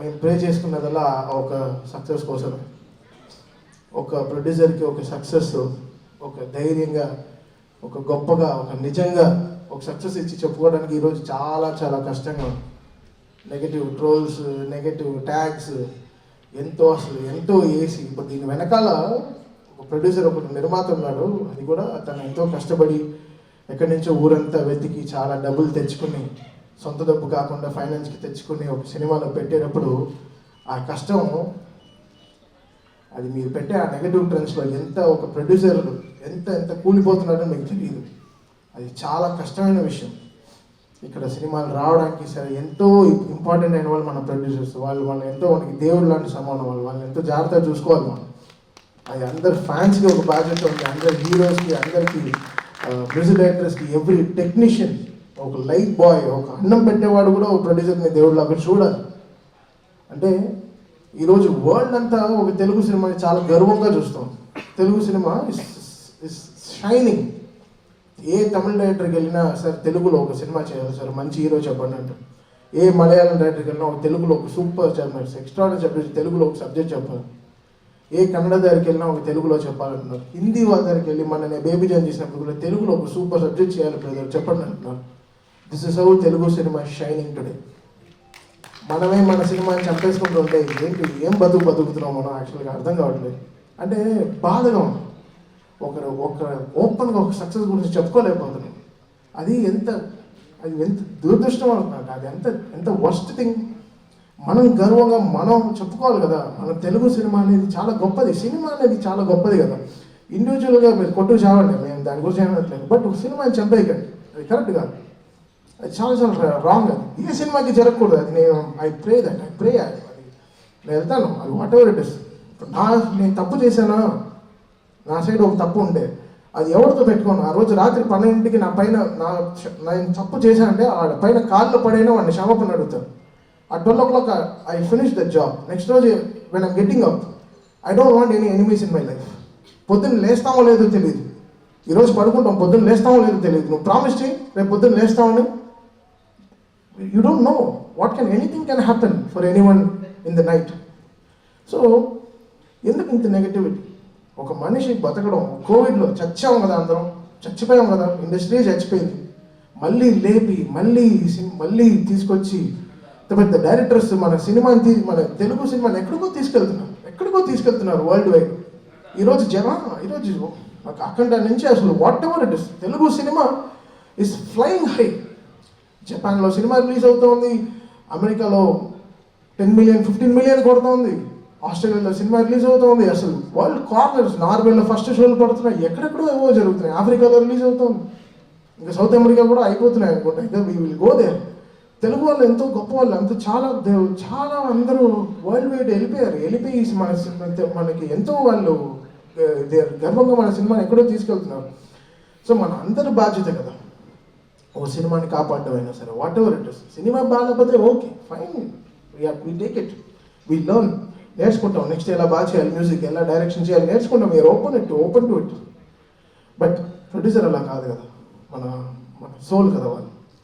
మేము ప్రే చేసుకున్నదల్లా ఒక సక్సెస్ కోసం ఒక ప్రొడ్యూసర్కి ఒక సక్సెస్ ఒక ధైర్యంగా ఒక గొప్పగా ఒక నిజంగా ఒక సక్సెస్ ఇచ్చి చెప్పుకోవడానికి ఈరోజు చాలా చాలా కష్టంగా నెగటివ్ ట్రోల్స్ నెగటివ్ ట్యాగ్స్ ఎంతో అసలు ఎంతో వేసి ఇప్పుడు దీని వెనకాల ఒక ప్రొడ్యూసర్ ఒక నిర్మాత ఉన్నాడు. అది కూడా తను ఎంతో కష్టపడి ఎక్కడి నుంచో ఊరంతా వెతికి చాలా డబ్బులు తెచ్చుకుని సొంత డబ్బు కాకుండా ఫైనాన్స్కి తెచ్చుకుని ఒక సినిమాలో పెట్టేటప్పుడు ఆ కష్టం అది మీరు పెట్టే ఆ నెగటివ్ ట్రెండ్స్లో ఎంత ఒక ప్రొడ్యూసర్ ఎంత ఎంత కూలిపోతున్నాడో మీకు తెలియదు. అది చాలా కష్టమైన విషయం. ఇక్కడ సినిమాలు రావడానికి సరే ఎంతో ఇంపార్టెంట్ అయిన వాళ్ళు మన ప్రొడ్యూసర్స్ వాళ్ళు వాళ్ళు ఎంతో మనకి దేవుడు లాంటి సమానం వాళ్ళు వాళ్ళని ఎంతో జాగ్రత్తగా చూసుకోవాలి మనం. అది అందరు ఫ్యాన్స్కి ఒక బాధ్యత ఉంది అందరు హీరోస్కి అందరికీ మ్యూజిక్ డైరెక్టర్స్కి ఎవ్రీ టెక్నీషియన్ ఒక లైట్ బాయ్ ఒక అన్నం పెట్టేవాడు కూడా ఒక ప్రొడ్యూసర్ని దేవుడు అక్కడ చూడాలి. అంటే ఈరోజు వరల్డ్ అంతా ఒక తెలుగు సినిమాని చాలా గర్వంగా చూస్తాం. తెలుగు సినిమా షైనింగ్ ఏ తమిళ డైరెక్టర్కి వెళ్ళినా సార్ తెలుగులో ఒక సినిమా చేయాలి సార్ మంచి హీరో చెప్పండి అంటే ఏ మలయాళం డైరెక్టర్కి వెళ్ళినా ఒక తెలుగులో ఒక సూపర్ చెప్పారు ఎక్స్ట్రా చెప్పేసి తెలుగులో ఒక సబ్జెక్ట్ చెప్పాలి. ఏ కన్నడ దగ్గరికి వెళ్ళినా ఒక తెలుగులో చెప్పాలంటున్నారు హిందీ వాళ్ళ దగ్గరికి వెళ్ళి మన నేను బేబీ జాన్ చేసినప్పుడు కూడా తెలుగులో ఒక సూపర్ సబ్జెక్ట్ చేయాలి బ్రదర్ చెప్పండి అంటున్నారు. This is how Telugu cinema shining today మనమే మన సినిమాని చంపేసుకుంటూ ఉంటే ఏంటి? ఏం బతుకు బతుకుతున్నాం మనం యాక్చువల్గా అర్థం కావట్లేదు. అంటే బాధగా ఉంది. ఒకరు ఒక ఓపెన్గా ఒక సక్సెస్ గురించి చెప్పుకోలేకపోతున్నాం. అది ఎంత అది ఎంత దురదృష్టం అనుకున్నాక అది ఎంత ఎంత వర్స్ట్ థింగ్ మనం గర్వంగా మనం చెప్పుకోవాలి కదా. మన తెలుగు సినిమా అనేది చాలా గొప్పది. సినిమా అనేది చాలా గొప్పది కదా. ఇండివిజువల్గా మీరు కొట్టు చావండి. మేము దాని గురించి ఏమనట్లేదు బట్ ఒక సినిమాని చంపేయకండి. అది కరెక్ట్ కాదు. చాలా చాలా రాంగ్ అది. ఏ సినిమాకి జరగకూడదు అది. నేను I pray that I pray అది నేను వెళ్తాను అది వాట్ ఎవర్ ఇట్ ఇస్ నా నేను తప్పు చేశానా? నా సైడ్ ఒక తప్పు ఉండే. అది ఎవరితో పెట్టుకోను ఆ రోజు రాత్రి పన్నెండింటికి నా పైన నా నేను తప్పు చేశానంటే వాడి పైన కాళ్ళు పడైనా వాడిని క్షమాపణ అడుగుతాను ఆ twelve o'clock I finish the job next రోజు when I'm getting up I don't want any enemies in my life పొద్దున్న లేస్తామో లేదో తెలియదు ఈరోజు పడుకుంటాం పొద్దున్న లేస్తామో లేదో తెలియదు నువ్వు ప్రామిస్ చేయి రేపు పొద్దున్న లేస్తామని you don't know what can anything can happen for anyone in in the night so ఎందుకు ఇంత నెగటివిటీ ఒక మనిషి బతకడం కోవిడ్లో చచ్చాం కదా అందరం చచ్చిపోయాం కదా ఇండస్ట్రీ చచ్చిపోయింది. మళ్ళీ లేపి మళ్ళీ మళ్ళీ తీసుకొచ్చి పెద్ద పెద్ద డైరెక్టర్స్ మన సినిమాని తీ మన తెలుగు సినిమాని ఎక్కడికో తీసుకెళ్తున్నారు ఎక్కడికో తీసుకెళ్తున్నారు వరల్డ్ వైడ్ ఈరోజు జన ఈరోజు అక్కడ అఖండ నుంచి అసలు whatever it is Telugu cinema is flying high జపాన్లో సినిమా రిలీజ్ అవుతోంది. అమెరికాలో టెన్ మిలియన్ ఫిఫ్టీన్ మిలియన్ కొడుతోంది. ఆస్ట్రేలియాలో సినిమా రిలీజ్ అవుతోంది. అసలు వరల్డ్ కార్నర్స్ నార్వేలో ఫస్ట్ షోలు పడుతున్నాయి. ఎక్కడెక్కడో ఏవో జరుగుతున్నాయి. ఆఫ్రికాలో రిలీజ్ అవుతోంది. ఇంకా సౌత్ అమెరికా కూడా అయిపోతున్నాయి అనుకుంటా. ఇంకా we will go there Telugu వాళ్ళు ఎంతో గొప్ప వాళ్ళు. అంత చాలా చాలా అందరూ వరల్డ్ వైడ్ వెళ్ళిపోయారు. వెళ్ళిపోయి మన సినిమా మనకి ఎంతో వాళ్ళు దే- గర్వంగా మన సినిమాని ఎక్కడో తీసుకెళ్తున్నారు. సో మన అందరి బాధ్యత కదా. ఓ సినిమాని కాపాడడం అయినా సరే వాట్ ఎవర్ ఇట్ సినిమా బాగాలేకపోతే okay fine we take it we learn నేర్చుకుంటాం. నెక్స్ట్ ఎలా బాగా చేయాలి మ్యూజిక్ ఎలా డైరెక్షన్ చేయాలి నేర్చుకుంటాం. మీరు open it open to it but producer అలా కాదు కదా. మన మన సోల్ కదా వాళ్ళు.